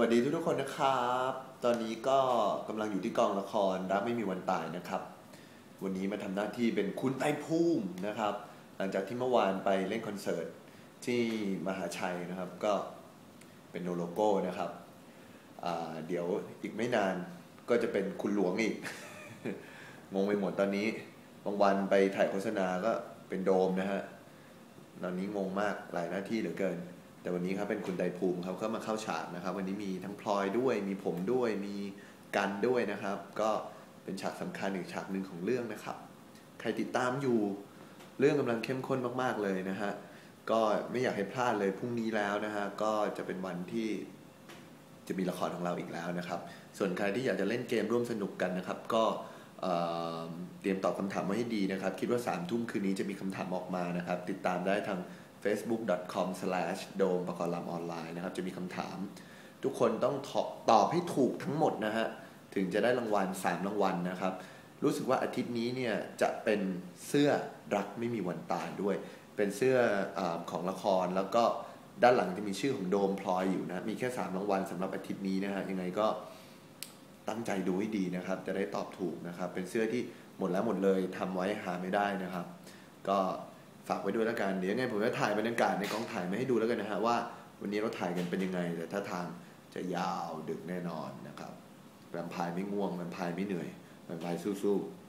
วัสดีทุกทุกๆคนนะครับ ตอนนี้ก็กำลังอยู่ที่กองละครรักไม่มีวันตายนะครับ วันนี้มาทำหน้าที่เป็นคุณไต้ภูมินะครับ หลังจากที่เมื่อวานไปเล่นคอนเสิร์ตที่มหาชัยนะครับ ก็เป็นโนโลโก้นะครับ เดี๋ยวอีกไม่นานก็จะเป็นคุณหลวงอีก งงไปหมดตอนนี้บางวันไปถ่ายโฆษณาก็เป็นโดมนะฮะ ตอนนี้งงมากหลายหน้าที่เหลือเกิน แต่วันนี้ครับเป็นคุณไดภูมิเขาก็มาเข้าฉากนะครับ วันนี้มีทั้งพลอยด้วย มีผมด้วยมีกันด้วยนะครับ ก็เป็นฉากสำคัญอีกฉากหนึ่งของเรื่องนะครับ ใครติดตามอยู่เรื่องกำลังเข้มข้นมากๆเลยนะฮะก็ไม่อยากให้พลาดเลยพรุ่งนี้แล้วนะฮะก็จะเป็นวันที่จะมีละครของเราอีกแล้วนะครับ ส่วนใครที่อยากจะเล่นเกมร่วมสนุกกันนะครับ ก็เอ่อเตรียมตอบคำถามไว้ให้ดีนะครับ คิดว่า3ามทุ่มคืนนี้จะมีคำถามออกมานะครับ ติดตามได้ทาง facebook.com/ โดมปกรณ์ลำออนไลน์นะครับ จะมีคำถาม ทุกคนต้องตอบตอบให้ถูกทั้งหมดนะฮะ ถึงจะได้รางวัล 3 รางวัลนะครับ รู้สึกว่าอาทิตย์นี้เนี่ย จะเป็นเสื้อรักไม่มีวันตายด้วย เป็นเสื้ออของละครแล้วก็ด้านหลังจะมีชื่อของโดมพลอยอยู่นะ มีแค่ 3 รางวัลสำหรับอาทิตย์นี้นะฮะ ยังไงก็ตั้งใจดูให้ดีนะครับ จะได้ตอบถูกนะครับ เป็นเสื้อที่หมดแล้วหมดเลยทำไว้หาไม่ได้นะครับ ก็ ฝากไว้ด้วยแล้วกันเดี๋ยวยังไงผมจะถ่ายบรรยากาศในกองถ่ายมาให้ดูแล้วกันนะฮะว่า วันนี้เราถ่ายกันเป็นยังไง แต่ถ้าทางจะยาวดึกแน่นอนนะครับแวมไพร์ไม่ง่วงแวมไพร์ไม่เหนื่อยแวมไพร์สู้ๆ